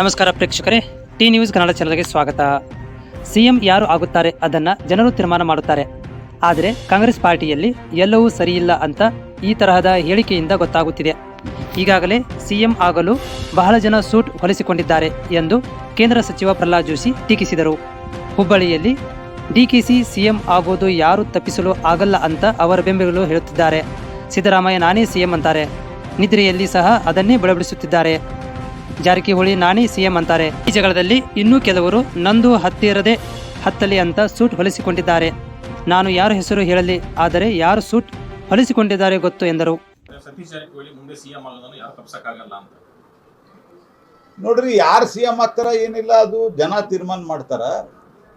ನಮಸ್ಕಾರ ಪ್ರೇಕ್ಷಕರೇ T news Kannada ಚಾನಲ್ಗೆ ಸ್ವಾಗತ. ಸಿಎಂ ಯಾರು ಆಗುತ್ತಾರೆ ಅದನ್ನು ಜನರು ತೀರ್ಮಾನ ಮಾಡುತ್ತಾರೆ. ಆದರೆ ಕಾಂಗ್ರೆಸ್ ಪಾರ್ಟಿಯಲ್ಲಿ ಎಲ್ಲವೂ ಸರಿಯಿಲ್ಲ ಅಂತ ಈ ತರಹದ ಹೇಳಿಕೆಯಿಂದ ಗೊತ್ತಾಗುತ್ತಿದೆ. ಈಗಾಗಲೇ ಸಿಎಂ ಆಗಲು ಬಹಳ ಜನ ಸೂಟ್ ಹೊಲಿಸಿಕೊಂಡಿದ್ದಾರೆ ಎಂದು ಕೇಂದ್ರ ಸಚಿವ ಪ್ರಹ್ಲಾದ್ ಜೋಶಿ ಟೀಕಿಸಿದರು. ಹುಬ್ಬಳ್ಳಿಯಲ್ಲಿ ಡಿಕೆಸಿ ಸಿಎಂ ಆಗೋದು ಯಾರು ತಪ್ಪಿಸಲು ಆಗಲ್ಲ ಅಂತ ಅವರ ಬೆಂಬಲಿಗಳು ಹೇಳುತ್ತಿದ್ದಾರೆ. ಸಿದ್ದರಾಮಯ್ಯ ನಾನೇ ಸಿಎಂ ಅಂತಾರೆ. ನಿದ್ರೆಯಲ್ಲಿ ಸಹ ಅದನ್ನೇ ಬಡಬಡಿಸುತ್ತಿದ್ದಾರೆ ಜಾರಕಿಹೊಳಿ ನಾನೇ ಸಿಎಂ ಅಂತಾರೆ. ಈ ಜಗಳದಲ್ಲಿ ಇನ್ನೂ ಕೆಲವರು ನಂದು ಹತ್ತಿರದೆ ಹತ್ತಲಿ ಅಂತ ಸೂಟ್ ಹೊಲಿಸಿಕೊಂಡಿದ್ದಾರೆ. ನಾನು ಯಾರ ಹೆಸರು ಹೇಳಲಿ ಆದರೆ ಯಾರು ಸೂಟ್ ಹೊಲಿಸಿಕೊಂಡಿದ್ದಾರೆ ಗೊತ್ತು ಎಂದರು. ಸತೀಶ್ ಜಾರಕಿಹೊಳಿ ಮುಂದೆ ಸಿಎಂ ಆಗೋದನ್ನು ಯಾರು ತಪ್ಸಕ್ಕಾಗಲ್ಲ ಅಂತ. ನೋಡ್ರಿ ಯಾರು ಸಿ ಎಂ ಆಗ್ತಾರ ಏನಿಲ್ಲ ಅದು ಜನ ತೀರ್ಮಾನ ಮಾಡ್ತಾರ.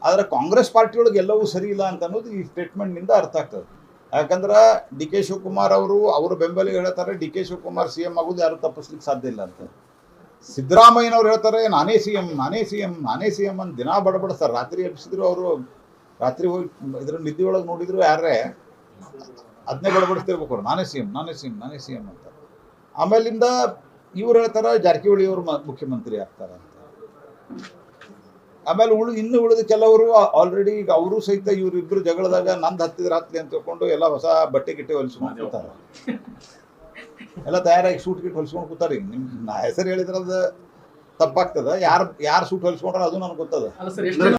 ಆದ್ರೆ ಕಾಂಗ್ರೆಸ್ ಪಾರ್ಟಿ ಒಳಗೆ ಎಲ್ಲವೂ ಸರಿ ಇಲ್ಲ ಅಂತ ಅನ್ನೋದು ಈ ಸ್ಟೇಟ್ಮೆಂಟ್ನಿಂದ ಅರ್ಥ ಆಗ್ತದೆ. ಯಾಕಂದ್ರೆ ಡಿ ಕೆ ಶಿವಕುಮಾರ್ ಅವರು ಅವರ ಬೆಂಬಲಿಗೆ ಹೇಳ್ತಾರೆ D K Shivakumar C M ಆಗೋದು ಯಾರು ತಪ್ಪಿಸ್ಲಿಕ್ಕೆ ಸಾಧ್ಯ ಇಲ್ಲ ಅಂತ. ಸಿದ್ದರಾಮಯ್ಯನವ್ರು ಹೇಳ್ತಾರೆ, ನಾನೇ ಸಿ ಎಂ ನಾನೇ ಸಿ ಎಂ ನಾನೇ ಸಿ ಎಂ ಅಂತ ದಿನ ಬಡಬಡಿಸ್ತಾರೆ ರಾತ್ರಿ ಎಬ್ಸಿದ್ರು ಅವರು, ರಾತ್ರಿ ಹೋಗಿ ಇದ್ರ ನಿದ್ದೆ ಒಳಗೆ ನೋಡಿದ್ರು ಯಾರೇ ಅದನ್ನೇ ಬಡಬಡಿಸ್ತಿರ್ಬೇಕು ಅವ್ರು. ನಾನೇ ಸಿ ಎಂ ನಾನೇ ಸಿ ಎಂ ನಾನೇ ಸಿ ಎಂ ಅಂತ. ಆಮೇಲಿಂದ ಇವ್ರು ಹೇಳ್ತಾರ, ಜಾರಕಿಹೊಳಿ ಅವರು ಮುಖ್ಯಮಂತ್ರಿ ಆಗ್ತಾರ ಅಂತ. ಆಮೇಲೆ ಉಳು, ಇನ್ನು ಉಳಿದ ಕೆಲವರು ಆಲ್ರೆಡಿ ಈಗ ಅವರು ಸಹಿತ ಇವರಿಬ್ರು ಜಗಳದಾಗ ನಂದು ಹತ್ತಿದ್ರೆ ಹತ್ಲಿ ಅಂತ ತಿಳ್ಕೊಂಡು ಎಲ್ಲ ಹೊಸ ಬಟ್ಟೆ ಗಿಟ್ಟೆ ಹೊಲಿಸ್ಕೊಂಡು ಕೂತಾರ. ಎಲ್ಲ ತಯಾರಾಗಿ ಸೂಟ್ ಗಿಟ್ ಹೊಲಿಸ್ಕೊಂಡು ಕೂತಾರಿ. ನಿಮ್ ನಾ ಹೆಸರು ಹೇಳಿದ್ರೆ ಅದು ತಪ್ಪಾಗ್ತದ. ಯಾರು ಯಾರು ಸೂಟ್ ಹೊಲಿಸ್ಕೊಂಡ್ರೆ ಅದು ನನಗೆ ಗೊತ್ತದ.